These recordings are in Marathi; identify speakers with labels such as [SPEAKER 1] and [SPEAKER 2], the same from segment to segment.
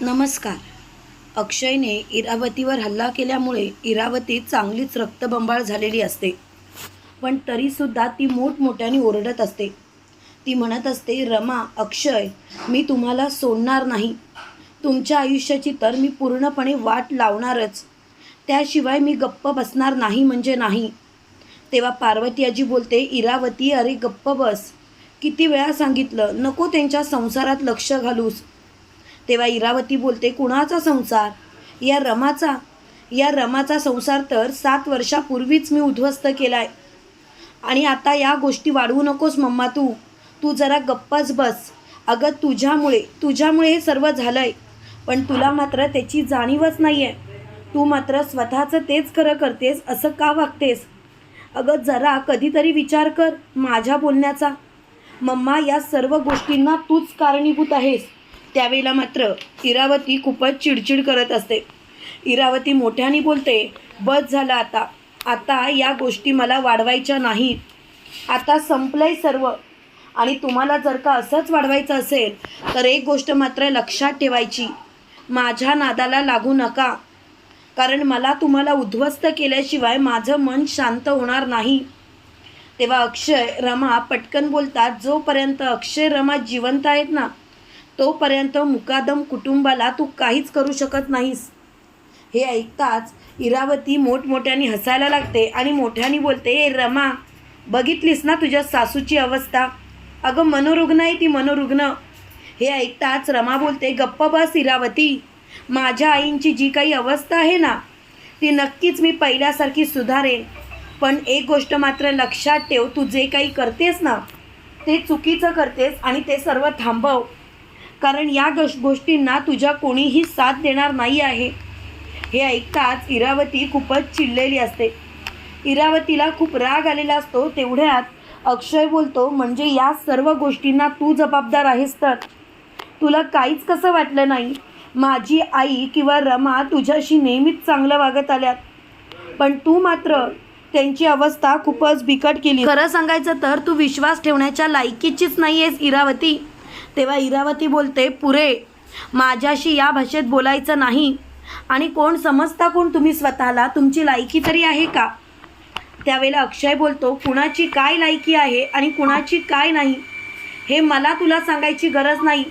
[SPEAKER 1] नमस्कार. अक्षयने इरावतीवर हल्ला केल्यामुळे इरावती चांगलीच रक्तबंबाळ झालेली असते. पण तरीसुद्धा ती मोठमोठ्याने ओरडत असते. ती म्हणत असते रमा अक्षय मी तुम्हाला सोडणार नाही. तुमच्या आयुष्याची तर मी पूर्णपणे वाट लावणारच. त्याशिवाय मी गप्प बसणार नाही म्हणजे नाही तेव्हा पार्वती आजी बोलते इरावती अरे गप्प बस. किती वेळा सांगितलं नको त्यांच्या संसारात लक्ष घालूस. तेव्हा इरावती बोलते कुणाचा संसार? या रमाचा. या रमाचा संसार तर सात वर्षापूर्वीच मी उद्ध्वस्त केला आहे आणि आता या गोष्टी वाढवू नकोस मम्मा तू. तू जरा गप्पच बस. अगं तुझ्यामुळे तुझ्यामुळे हे सर्व आहे पण तुला मात्र त्याची जाणीवच नाही आहे तू मात्र स्वतःचं तेच खरं करतेस असं का वागतेस? अगं जरा कधीतरी विचार कर माझ्या बोलण्याचा. मम्मा या सर्व गोष्टींना तूच कारणीभूत आहेस. त्यावेळेला मात्र इरावती खूपच चिडचिड करत असते. इरावती मोठ्याने बोलते बस झालं आता. आता या गोष्टी मला वाढवायच्या नाहीत. आता संपलंय सर्व. आणि तुम्हाला जर का असंच वाढवायचं असेल तर एक गोष्ट मात्र लक्षात ठेवायची. माझ्या नादाला लागू नका. कारण मला तुम्हाला उद्ध्वस्त केल्याशिवाय माझं मन शांत होणार नाही. तेव्हा अक्षय रमा पटकन बोलतात जोपर्यंत अक्षय रमा जिवंत आहेत ना तोपर्यंत मुकादम कुटुंबाला तू काहीच करू शकत नाहीस. हे ऐकताच इरावती मोठमोठ्याने हसायला लागते आणि मोठ्याने बोलते ए रमा बघितलीस ना तुझ्या सासूची अवस्था? अगं मनोरुग्ण आहे ती मनोरुग्ण. हे ऐकताच रमा बोलते गप्प बस इरावती माझ्या आईंची जी काही अवस्था आहे ना ती नक्कीच मी पहिल्यासारखी सुधारेन. पण एक गोष्ट मात्र लक्षात ठेव तू जे काही करतेस ना ते चुकीचं करतेस आणि ते सर्व थांबव. कारण या गश गोष्टींना तुझ्या कोणीही साथ देणार नाही आहे. हे ऐकताच इरावती खूपच चिडलेली असते. इरावतीला खूप राग आलेला असतो तेवढ्यात अक्षय बोलतो म्हणजे या सर्व गोष्टींना तू जबाबदार आहेस तर? तुला काहीच कसं वाटलं नाही? माझी आई किंवा रमा तुझ्याशी नेहमीच चांगलं वागत आल्यात. पण तू मात्र त्यांची अवस्था खूपच बिकट केली. खरं सांगायचं तर तू विश्वास ठेवण्याच्या लायकीचीच नाही आहेस इरावती. तेव्हा इरावती बोलते पुरे माझ्याशी या भाषेत बोलायचं नाही. आणि कोण समजता कोण तुम्ही स्वतःला? तुमची लायकी तरी आहे का? त्यावेळेला अक्षय बोलतो कुणाची काय लायकी आहे आणि कुणाची काय नाही? हे मला तुला सांगायची गरज नाही.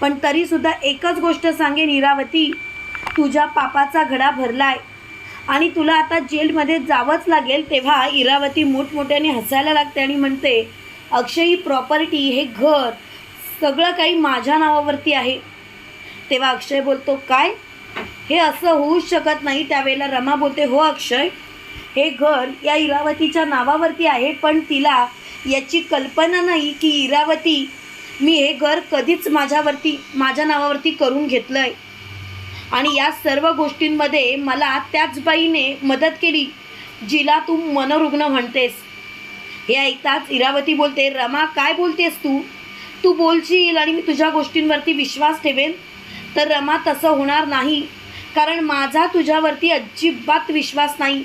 [SPEAKER 1] पण तरीसुद्धा एकच गोष्ट सांगेन इरावती तुझ्या पापाचा घडा भरलाय. आणि तुला आता जेलमध्ये जावंच लागेल. तेव्हा इरावती मोठमोठ्याने हसायला लागते आणि म्हणते अक्षयी प्रॉपर्टी हे घर सगळं काही माझ्या नावावरती आहे. तेव्हा अक्षय बोलतो काय? हे असं होऊच शकत नाही त्यावेळेला रमा बोलते हो अक्षय हे घर या इरावतीच्या नावावरती आहे पण तिला याची कल्पना नाही की इरावती मी हे घर कधीच माझ्यावरती माझ्या नावावरती करून घेतलं आहे आणि या सर्व गोष्टींमध्ये मला त्याच बाईने मदत केली जिला तू मनोरुग्ण म्हणतेस. हे ऐकताच इरावती बोलते रमा काय बोलतेस तू? तू बोलशील आणि मी तुझ्या गोष्टींवरती विश्वास ठेवेन तर रमा तसं होणार नाही. कारण माझा तुझ्यावरती अजिबात विश्वास नाही.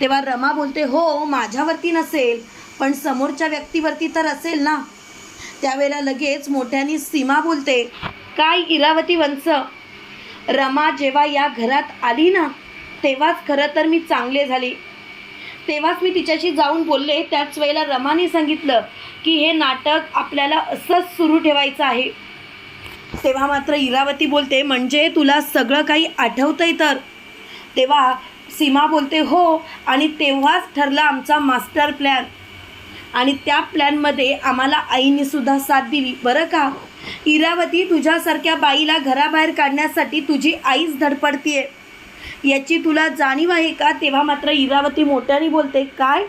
[SPEAKER 1] तेव्हा रमा बोलते हो माझ्यावरती नसेल पण समोरच्या व्यक्तीवरती तर असेल ना. त्यावेळेला लगेच मोठ्याने सीमा बोलते काय इरावती वंश? रमा जेव्हा या घरात आली ना तेव्हाच खरं तर मी चांगले झाले. तेव्हाच मी तिच्याशी जाऊन बोलले त्याच वेळेला रमाने सांगितलं की हे नाटक आपल्याला असंच सुरू ठेवायचं आहे. तेव्हा मात्र इरावती बोलते म्हणजे तुला सगळं काही आठवतंय तर? तेव्हा सीमा बोलते हो आणि तेव्हाच ठरला आमचा मास्टर प्लॅन. आणि त्या प्लॅनमध्ये आम्हाला आईने सुद्धा साथ दिली बरं का? इरावती तुझ्यासारख्या बाईला घराबाहेर काढण्यासाठी तुझी आईच धडपडतीये. याची तुला जाणीव आहे का? तेव्हा मात्र इरावती मोठ्याने बोलते काय?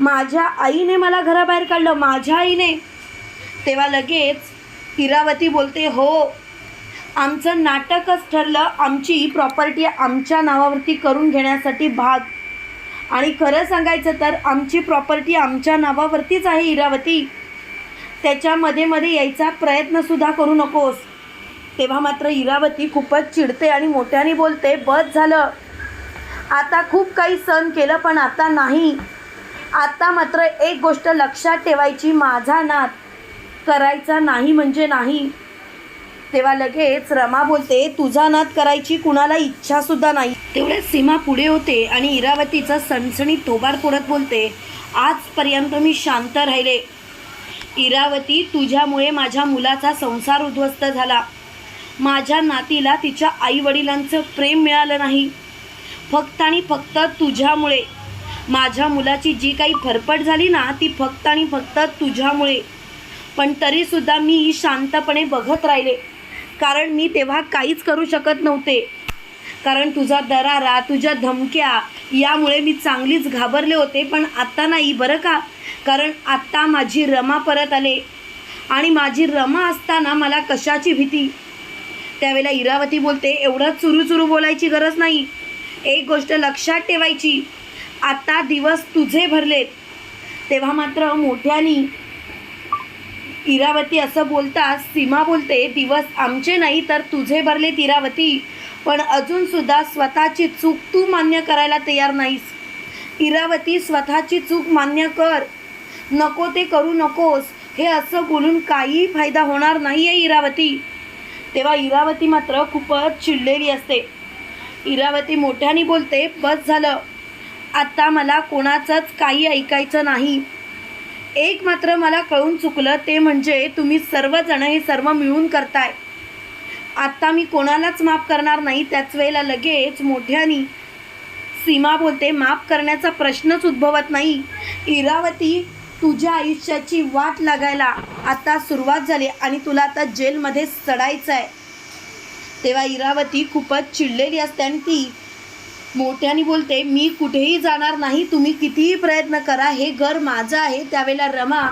[SPEAKER 1] माझ्या आईने मला घराबाहेर काढलं माझ्या आईने. तेव्हा लगेच इरावती बोलते हो आमचं नाटकच ठरलं आमची प्रॉपर्टी आमच्या नावावरती करून घेण्यासाठी भाग. आणि खरं सांगायचं तर आमची प्रॉपर्टी आमच्या नावावरतीच आहे इरावती. त्याच्यामध्ये मध्ये यायचा प्रयत्नसुद्धा करू नकोस. तेव्हा मात्र इरावती खूपच चिडते आणि मोठ्याने बोलते बस झालं. आता खूप काही सण केलं पण आता नाही. आता मात्र एक गोष्ट लक्षात ठेवायची माझा नाद करायचा नाही म्हणजे नाही. तेव्हा लगेच रमा बोलते तुझा नाद करायची कुणाला इच्छासुद्धा नाही. तेवढ्या सीमा पुढे होते आणि इरावतीचा सणसणी थोबाड फोडत बोलते आजपर्यंत मी शांत राहिले. इरावती तुझ्यामुळे माझ्या मुलाचा संसार उद्ध्वस्त झाला. माझ्या नातीला तिच्या आईवडिलांचं प्रेम मिळालं नाही. फक्त आणि फक्त तुझ्यामुळे. माझ्या मुलाची जी काही फरफट झाली ना ती फक्त आणि फक्त तुझ्यामुळे. पण तरीसुद्धा मी शांतपणे बघत राहिले. कारण मी तेव्हा काहीच करू शकत नव्हते. कारण तुझा दरारा तुझ्या धमक्या यामुळे मी चांगलीच घाबरले होते पण आत्ता नाही बरं का? कारण आत्ता माझी रमा परत आले. आणि माझी रमा असताना मला कशाची भीती? त्यावेळेला इरावती बोलते एवढं चुरू चुरू बोलायची गरज नाही. एक गोष्ट लक्षात ठेवायची. आता दिवस तुझे भरलेत. तेव्हा मात्र मोठ्यानी इरावती असं बोलताच सीमा बोलते दिवस आमचे नाही तर तुझे भरलेत इरावती. पण अजूनसुद्धा स्वतःची चूक तू मान्य करायला तयार नाहीस. इरावती स्वतःची चूक मान्य कर. नको ते करू नकोस. हे असं बोलून काही फायदा होणार नाही आहे इरावती. तेव्हा इरावती मात्र खूपच चिडलेली असते. इरावती मोठ्याने बोलते बस झालं. आत्ता मला कोणाचंच काही ऐकायचं नाही. एक मात्र मला कळून चुकलं ते म्हणजे तुम्ही सर्वजण हे सर्व मिळून करताय. आत्ता मी कोणालाच माफ करणार नाही त्याच वेळेला लगेच मोठ्यानी सीमा बोलते माफ करण्याचा प्रश्नच उद्भवत नाही. इरावती तुझ्या आयुष्याची वाट लागायला आता सुरुवात झाली आणि तुला आता जेलमध्ये चढायचं आहे तेव्हा इरावती खूपच चिडलेली असते आणि ती मोठ्याने बोलते मी कुठेही जाणार नाही तुम्ही कितीही प्रयत्न करा हे घर माझं आहे. त्यावेळेला रमा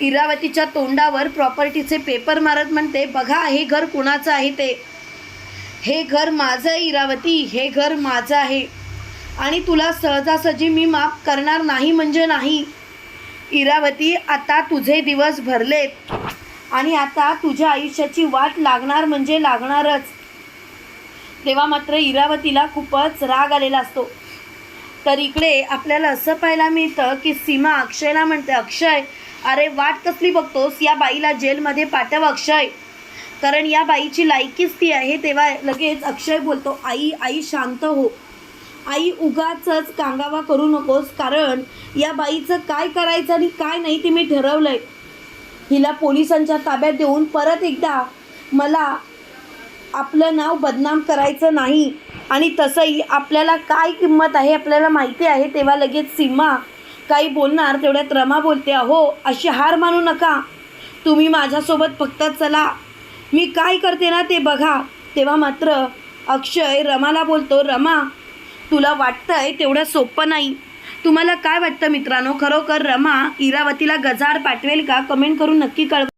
[SPEAKER 1] इरावतीच्या तोंडावर प्रॉपर्टीचे पेपर मारत म्हणते बघा हे घर कुणाचं आहे ते? हे घर माझं आहे इरावती हे घर माझं आहे. आणि तुला सहजासहजी मी माफ करणार नाही म्हणजे नाही. इरावती आता तुझे दिवस भरलेत आणि आता तुझ्या आयुष्याची वाट लागणार म्हणजे लागणारच. तेव्हा मात्र इरावतीला खूपच राग आलेला असतो. तर इकडे आपल्याला असं पाहायला मिळतं की सीमा अक्षयला म्हणते अक्षय अरे वाट कसली बघतोस? या बाईला जेलमध्ये पाठव अक्षय. कारण या बाईची लायकीच ती आहे तेव्हा लगेच अक्षय बोलतो आई आई शांत हो. आई उगाचच कांगावा करू नकोस कारण या बाईचं काय करायचं आणि काय नाही ते मी ठरवलंय. हिला पोलिसांच्या ताब्यात देऊन परत एकदा मला आपलं नाव बदनाम करायचं नाही. आणि तसंही आपल्याला काय किंमत आहे आपल्याला माहिती आहे तेव्हा लगेच सीमा काही बोलणार तेवढ्यात रमा बोलते अहो अशी हार मानू नका. तुम्ही माझ्यासोबत फक्त चला. मी काय करते ना ते बघा. तेव्हा मात्र अक्षय रमाला बोलतो रमा तुला वाटतंय तेवढं सोपं नाही. तुम्हाला काय वाटतं मित्रांनो? खरोखर रमा इरावतीला गजाड पाठवेल का? कमेंट करून नक्की कळवा.